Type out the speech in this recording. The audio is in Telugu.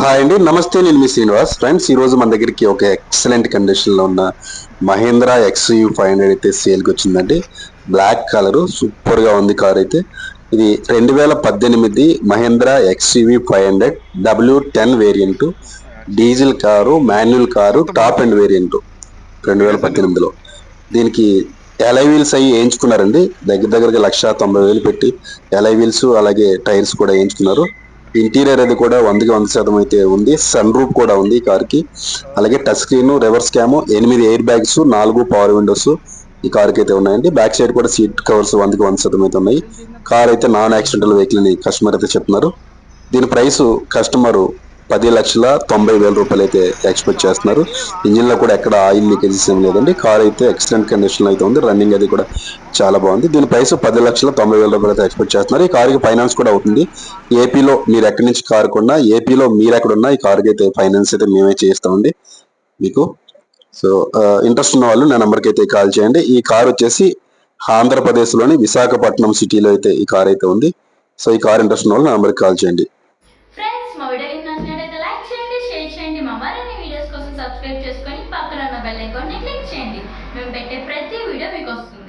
హాయ్ అండి నమస్తే నేను మీ శ్రీనివాస్. ఫ్రెండ్స్ ఈ రోజు మన దగ్గరికి ఒక ఎక్సలెంట్ కండిషన్లో ఉన్న మహేంద్ర ఎక్స్యూ ఫైవ్ హండ్రెడ్ అయితే సేల్కి వచ్చిందండి. బ్లాక్ కలర్ సూపర్గా ఉంది కార్ అయితే. ఇది రెండు వేల పద్దెనిమిది Mahindra XUV five hundred W ten variant diesel car manual car top end variant రెండు వేల పద్దెనిమిదిలో. దీనికి ఎలై వీల్స్ అవి వేయించుకున్నారండి. దగ్గర దగ్గరగా లక్ష తొంభై వేలు పెట్టి ఎలై వీల్స్ అలాగే టైర్స్ కూడా వేయించుకున్నారు. ఇంటీరియర్ అది కూడా వందకి వంద శాతం అయితే ఉంది. సన్ రూప్ కూడా ఉంది ఈ కార్కి. అలాగే టచ్ స్క్రీన్ రివర్స్ క్యామ్ ఎనిమిది ఎయిర్ బ్యాగ్స్ నాలుగు పవర్ విండోస్ ఈ కార్కి అయితే ఉన్నాయండి. బ్యాక్ సైడ్ కూడా సీట్ కవర్స్ వందకి వంద శాతం అయితే ఉన్నాయి. కార్ అయితే నాన్ యాక్సిడెంటల్ వెహికల్ అని కస్టమర్ అయితే చెప్తున్నారు. దీని ప్రైస్ కస్టమర్ పది లక్షల తొంభై వేల రూపాయలు అయితే ఎక్స్పెక్ట్ చేస్తున్నారు. ఇంజిన్లో కూడా ఎక్కడ ఆయిల్ లీకేజెస్ ఏం లేదండి. కార్ అయితే ఎక్సలెంట్ కండిషన్లో అయితే ఉంది. రన్నింగ్ అది కూడా చాలా బాగుంది. దీని ప్రైస్ పది లక్షల తొంభై వేల రూపాయలు అయితే ఎక్స్పెక్ట్ చేస్తున్నారు. ఈ కార్కి ఫైనాన్స్ కూడా అవుతుంది. ఏపీలో మీరు ఎక్కడి నుంచి కార్ కొన్నా ఏపీలో మీరు ఎక్కడ ఉన్నా ఈ కార్కి అయితే ఫైనాన్స్ అయితే మేమే చేస్తామండి మీకు సో ఇంట్రెస్ట్ ఉన్న వాళ్ళు నా నెంబర్కి అయితే కాల్ చేయండి. ఈ కార్ వచ్చేసి ఆంధ్రప్రదేశ్లోని విశాఖపట్నం సిటీలో అయితే ఈ కార్ అయితే ఉంది. సో ఈ కార్ ఇంట్రెస్ట్ ఉన్న వాళ్ళు నా నెంబర్కి కాల్ చేయండి. లైక్ చేయండి షేర్ చేయండి. మా మరిన్ని వీడియోస్ కోసం సబ్స్క్రైబ్ చేసుకొని పక్కన ఉన్న బెల్ ఐకాన్ని క్లిక్ చేయండి. మేము పెట్టే ప్రతి వీడియో మీకు వస్తుంది.